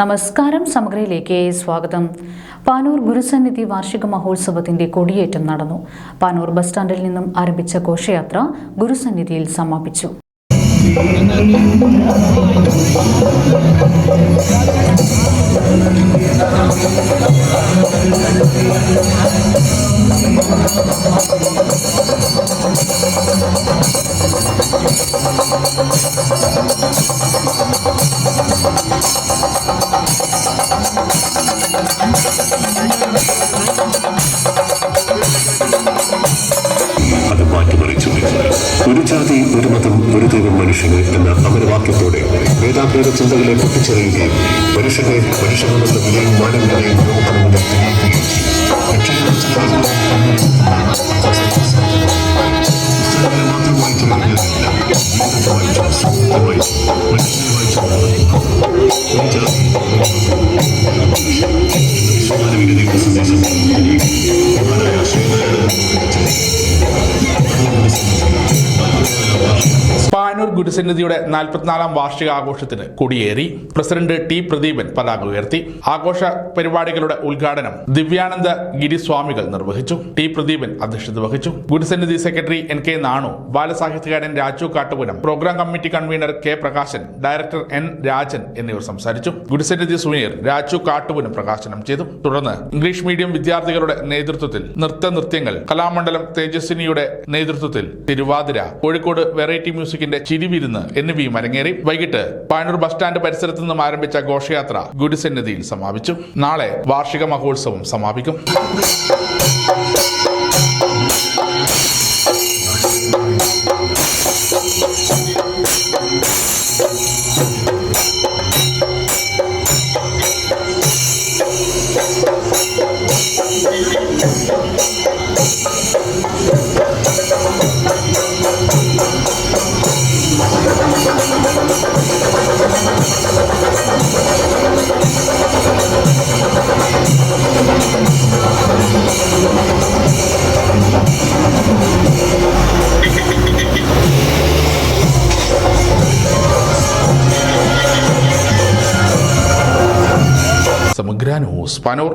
നമസ്കാരം സമഗ്രയിലേക്ക് സ്വാഗതം. പാനൂർ ഗുരുസന്നിധി വാർഷിക മഹോത്സവത്തിന്റെ കൊടിയേറ്റം നടന്നു. പാനൂർ ബസ് സ്റ്റാൻഡിൽ നിന്നും ആരംഭിച്ച ഘോഷയാത്ര ഗുരുസന്നിധിയിൽ സമാപിച്ചു. അത് മാറ്റിമറിച്ചു ഒരു ജാതി ഒരു മതം ഒരു ദൈവം മനുഷ്യന് എന്ന അമരവാക്യത്തോടെ വേദാഭേദ ചിന്തകളെ പൊട്ടിച്ചെറിയുകയും മനുഷ്യനെ മനുഷ്യനെന്ന വിലയും മാനവികതയും ലോകത്തിന് തെളിയിക്കുകയും そまで見れてくださいました。പാനൂർ ഗുരുസന്നിധിയുടെ നാൽപ്പത്തിനാലാം വാർഷികാഘോഷത്തിന് കൊടിയേറി പ്രസിഡന്റ് ടി പ്രദീപൻ പതാക ഉയർത്തി. ആഘോഷ പരിപാടികളുടെ ഉദ്ഘാടനം ദിവ്യാനന്ദ ഗിരിസ്വാമികൾ നിർവഹിച്ചു. ടി പ്രദീപൻ അധ്യക്ഷത വഹിച്ചു. Gurusannidhi secretary N K Nanu ബാലസാഹിത്യകാരൻ Raju Kattupuram programme committee convener K Prakashan director N Rajan എന്നിവർ സംസാരിച്ചു. ഗുരുസന്നിധി സുനീർ രാജു കാട്ടുപുരം പ്രകാശനം ചെയ്തു. തുടർന്ന് ഇംഗ്ലീഷ് മീഡിയം വിദ്യാർത്ഥികളുടെ നേതൃത്വത്തിൽ നൃത്ത നൃത്യങ്ങൾ കലാമണ്ഡലം തേജസ്വിനിയുടെ നേതൃത്വത്തിൽ തിരുവാതിര കോഴിക്കോട് വെറൈറ്റി മ്യൂസിക്കിന്റെ ചിരിവിരുന്ന് എന്നിവയും അരങ്ങേറി വൈകിട്ട് പാനൂർ ബസ് സ്റ്റാൻഡ് പരിസരത്ത് നിന്നും ആരംഭിച്ച ഘോഷയാത്ര ഗുരുസന്നിധിയിൽ സമാപിച്ചു. നാളെ വാർഷിക മഹോത്സവം സമാപിക്കും. സമഗ്ര ന്യൂസ് പാനൂർ